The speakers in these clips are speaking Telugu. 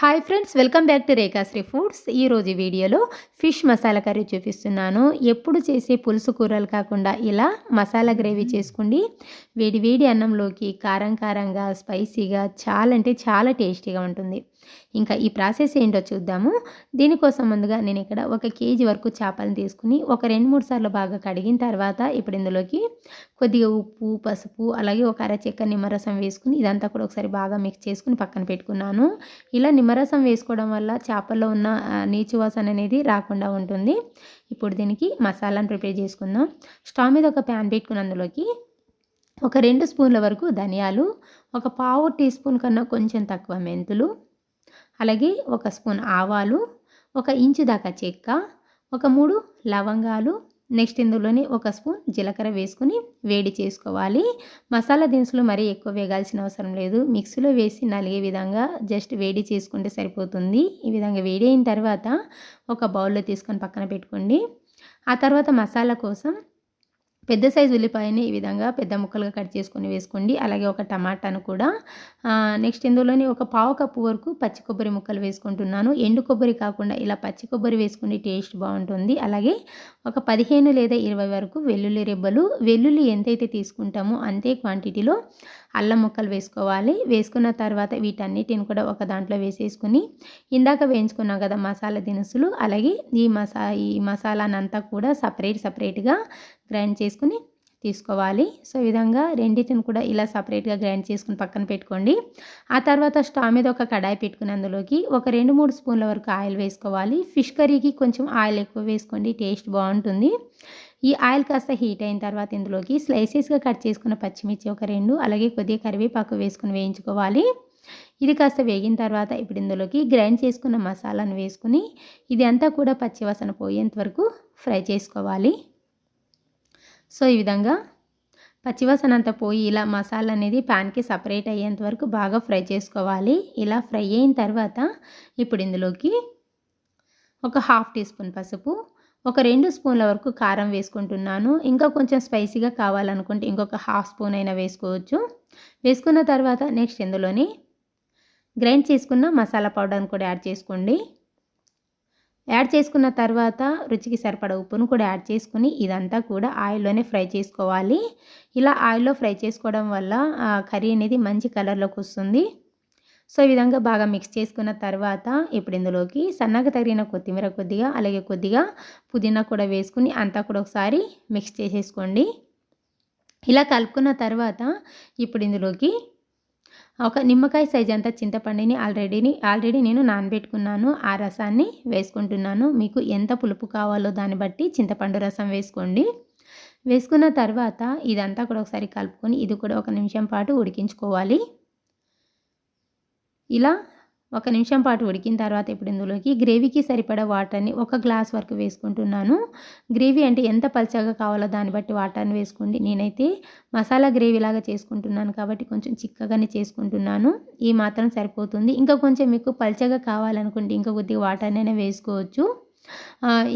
Hi friends welcome back to Rekhasri foods ఈరోజు వీడియోలో ఫిష్ మసాలా కర్రీ చూపిస్తున్నాను. ఎప్పుడు చేసే పులుసు కూరలు కాకుండా ఇలా మసాలా గ్రేవీ చేసుకోండి వేడి వేడి అన్నంలోకి కారం కారంగా స్పైసీగా చాలా అంటే చాలా టేస్టీగా ఉంటుంది. ఇంకా ఈ ప్రాసెస్ ఏంటో చూద్దాము. దీనికోసం ముందుగా నేను ఇక్కడ ఒక కేజీ వరకు చేపలను తీసుకుని ఒక రెండు మూడు సార్లు బాగా కడిగిన తర్వాత ఇప్పుడు ఇందులోకి కొద్దిగా ఉప్పు పసుపు అలాగే ఒక అర చెక్క నిమ్మరసం వేసుకుని ఇదంతా కూడా ఒకసారి బాగా మిక్స్ చేసుకుని పక్కన పెట్టుకున్నాను. ఇలా నిమ్మరసం వేసుకోవడం వల్ల చేపల్లో ఉన్న నీచు వాసన అనేది రాకుండా ఉంటుంది. ఇప్పుడు దీనికి మసాలాను ప్రిపేర్ చేసుకుందాం. స్టవ్ మీద ఒక ప్యాన్ పెట్టుకుని అందులోకి ఒక రెండు స్పూన్ల వరకు ధనియాలు ఒక పావు టీ స్పూన్ కన్నా కొంచెం తక్కువ మెంతులు అలాగే ఒక స్పూన్ ఆవాలు ఒక ఇంచు దాకా చెక్క ఒక మూడు లవంగాలు నెక్స్ట్ ఇందులోనే ఒక స్పూన్ జీలకర్ర వేసుకుని వేడి చేసుకోవాలి. మసాలా దినుసులు మరీ ఎక్కువ వేగాల్సిన అవసరం లేదు. మిక్సీలో వేసి నలిగే విధంగా జస్ట్ వేడి చేసుకుంటే సరిపోతుంది. ఈ విధంగా వేడి అయిన తర్వాత ఒక బౌల్లో తీసుకొని పక్కన పెట్టుకోండి. ఆ తర్వాత మసాలా కోసం పెద్ద సైజు ఉల్లిపాయని ఈ విధంగా పెద్ద ముక్కలుగా కట్ చేసుకొని వేసుకోండి. అలాగే ఒక టమాటాను కూడా. నెక్స్ట్ ఇందులోని ఒక పావు కప్పు వరకు పచ్చి కొబ్బరి ముక్కలు వేసుకుంటున్నాను. ఎండు కొబ్బరి కాకుండా ఇలా పచ్చి కొబ్బరి వేసుకుంటే టేస్ట్ బాగుంటుంది. అలాగే ఒక పదిహేను లేదా ఇరవై వరకు వెల్లుల్లి రెబ్బలు. వెల్లుల్లి ఎంతైతే తీసుకుంటామో అంతే క్వాంటిటీలో అల్లం ముక్కలు వేసుకోవాలి. వేసుకున్న తర్వాత వీటన్నిటిని కూడా ఒక దాంట్లో వేసేసుకుని ఇందాక వేయించుకున్నాం కదా మసాలా దినుసులు. అలాగే ఈ మసా ఈ మసాలానంతా కూడా సపరేట్ సపరేట్గా గ్రైండ్ చేసుకుని తీసుకోవాలి. సో ఈ విధంగా రెండింటిని కూడా ఇలా సపరేట్గా గ్రైండ్ చేసుకుని పక్కన పెట్టుకోండి. ఆ తర్వాత స్టవ్ మీద ఒక కడాయి పెట్టుకుని అందులోకి ఒక రెండు మూడు స్పూన్ల వరకు ఆయిల్ వేసుకోవాలి. ఫిష్ కర్రీకి కొంచెం ఆయిల్ ఎక్కువ వేసుకోండి టేస్ట్ బాగుంటుంది. ఈ ఆయిల్ కాస్త హీట్ అయిన తర్వాత ఇందులోకి స్లైసెస్గా కట్ చేసుకున్న పచ్చిమిర్చి ఒక రెండు అలాగే కొద్దిగా కరివేపాకు వేసుకుని వేయించుకోవాలి. ఇది కాస్త వేగిన తర్వాత ఇప్పుడు ఇందులోకి గ్రైండ్ చేసుకున్న మసాలాను వేసుకుని ఇది అంతా కూడా పచ్చివాసన పోయేంత వరకు ఫ్రై చేసుకోవాలి. సో ఈ విధంగా పచ్చివాసన అంతా పోయి ఇలా మసాలా అనేది ప్యాన్కి సపరేట్ అయ్యేంత వరకు బాగా ఫ్రై చేసుకోవాలి. ఇలా ఫ్రై అయిన తర్వాత ఇప్పుడు ఇందులోకి ఒక హాఫ్ టీ స్పూన్ పసుపు ఒక రెండు స్పూన్ల వరకు కారం వేసుకుంటున్నాను. ఇంకా కొంచెం స్పైసీగా కావాలనుకుంటే ఇంకొక హాఫ్ స్పూన్ అయినా వేసుకోవచ్చు. వేసుకున్న తర్వాత నెక్స్ట్ ఇందులోని గ్రైండ్ చేసుకున్న మసాలా పౌడర్ని కూడా యాడ్ చేసుకోండి. యాడ్ చేసుకున్న తర్వాత రుచికి సరిపడ ఉప్పును కూడా యాడ్ చేసుకుని ఇదంతా కూడా ఆయిల్లోనే ఫ్రై చేసుకోవాలి. ఇలా ఆయిల్లో ఫ్రై చేసుకోవడం వల్ల కర్రీ అనేది మంచి కలర్లోకి వస్తుంది. సో ఈ విధంగా బాగా మిక్స్ చేసుకున్న తర్వాత ఇప్పుడు ఇందులోకి సన్నగా తగిన కొత్తిమీర కొద్దిగా అలాగే కొద్దిగా పుదీనా కూడా వేసుకుని అంతా కూడా ఒకసారి మిక్స్ చేసేసుకోండి. ఇలా కలుపుకున్న తర్వాత ఇప్పుడు ఇందులోకి ఒక నిమ్మకాయ సైజ్ అంతా చింతపండుని ఆల్రెడీని ఆల్రెడీ నేను నానబెట్టుకున్నాను. ఆ రసాన్ని వేసుకుంటున్నాను. మీకు ఎంత పులుపు కావాలో దాన్ని బట్టి చింతపండు రసం వేసుకోండి. వేసుకున్న తర్వాత ఇదంతా కూడా ఒకసారి కలుపుకొని ఇది కూడా ఒక నిమిషం పాటు ఉడికించుకోవాలి. ఇలా ఒక నిమిషం పాటు ఉడికిన తర్వాత ఇప్పుడు ఇందులోకి గ్రేవీకి సరిపడా వాటర్ని ఒక గ్లాస్ వరకు వేసుకుంటున్నాను. గ్రేవీ అంటే ఎంత పల్చగా కావాలో దాన్ని బట్టి వాటర్ని వేసుకోండి. నేనైతే మసాలా గ్రేవీ లాగా చేసుకుంటున్నాను కాబట్టి కొంచెం చిక్కగానే చేసుకుంటున్నాను. ఈ మాత్రం సరిపోతుంది. ఇంకా కొంచెం మీకు పల్చగా కావాలనుకుంటే ఇంకా కొద్దిగా వాటర్నైనా వేసుకోవచ్చు.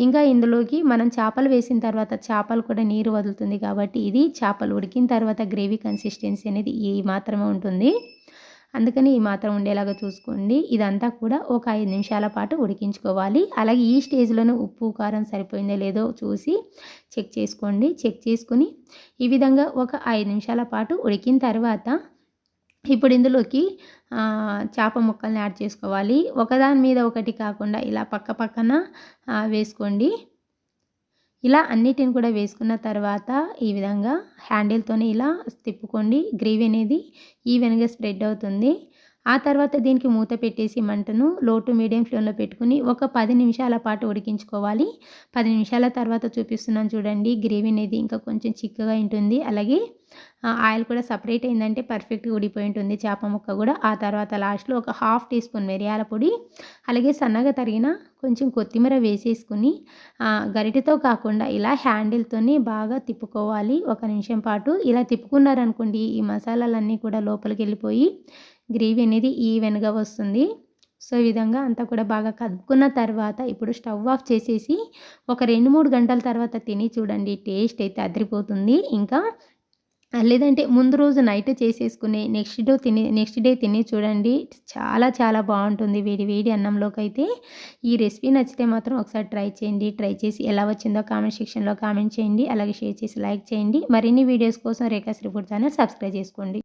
ఇంకా ఇందులోకి మనం చేపలు వేసిన తర్వాత చేపలు కూడా నీరు వదులుతుంది కాబట్టి ఇది చేపలు ఉడికిన తర్వాత గ్రేవీ కన్సిస్టెన్సీ అనేది ఈ మాత్రమే ఉంటుంది. అందుకని ఈ మాత్రం ఉండేలాగా చూసుకోండి. ఇదంతా కూడా ఒక ఐదు నిమిషాల పాటు ఉడికించుకోవాలి. అలాగే ఈ స్టేజ్లోనే ఉప్పు కారం సరిపోయిందో లేదో చూసి చెక్ చేసుకోండి. చెక్ చేసుకుని ఈ విధంగా ఒక ఐదు నిమిషాల పాటు ఉడికిన తర్వాత ఇప్పుడు ఇందులోకి చేప ముక్కల్ని యాడ్ చేసుకోవాలి. ఒకదాని మీద ఒకటి కాకుండా ఇలా పక్క పక్కన వేసుకోండి. ఇలా అన్నిటిని కూడా వేసుకున్న తర్వాత ఈ విధంగా హ్యాండిల్తోనే ఇలా తిప్పుకోండి. గ్రేవీ అనేది ఈవెన్గా స్ప్రెడ్ అవుతుంది. ఆ తర్వాత దీనికి మూత పెట్టేసి మంటను లో టు మీడియం ఫ్లేమ్లో పెట్టుకుని ఒక పది నిమిషాల పాటు ఉడికించుకోవాలి. పది నిమిషాల తర్వాత చూపిస్తున్నాను చూడండి. గ్రేవీ అనేది ఇంకా కొంచెం చిక్కగా ఉంటుంది. అలాగే ఆయిల్ కూడా సపరేట్ అయిందంటే పర్ఫెక్ట్గా ఉడిపోయి ఉంటుంది. చేప ముక్క కూడా. ఆ తర్వాత లాస్ట్లో ఒక హాఫ్ టీ స్పూన్ మిరియాల పొడి అలాగే సన్నగా తరిగిన కొంచెం కొత్తిమీర వేసేసుకుని గరిటతో కాకుండా ఇలా హ్యాండిల్తోనే బాగా తిప్పుకోవాలి. ఒక నిమిషం పాటు ఇలా తిప్పుకున్నారనుకోండి ఈ మసాలాలన్నీ కూడా లోపలికి వెళ్ళిపోయి గ్రేవీ అనేది ఈవెన్గా వస్తుంది. సో ఈ విధంగా అంతా కూడా బాగా కదుపుకున్న తర్వాత ఇప్పుడు స్టవ్ ఆఫ్ చేసేసి ఒక రెండు మూడు గంటల తర్వాత తిని చూడండి. టేస్ట్ అయితే అదిరిపోతుంది. ఇంకా లేదంటే ముందు రోజు నైట్ చేసేసుకుని నెక్స్ట్ డే తిని నెక్స్ట్ డే తిని చూడండి. చాలా చాలా బాగుంటుంది. వేడి వేడి అన్నంలోకి అయితే ఈ రెసిపీ నచ్చితే మాత్రం ఒకసారి ట్రై చేయండి. ట్రై చేసి ఎలా వచ్చిందో కామెంట్ సెక్షన్లో కామెంట్ చేయండి. అలాగే షేర్ చేసి లైక్ చేయండి. మరిన్ని వీడియోస్ కోసం రేఖాశ్రీ ఫుడ్ ఛానల్ సబ్స్క్రైబ్ చేసుకోండి.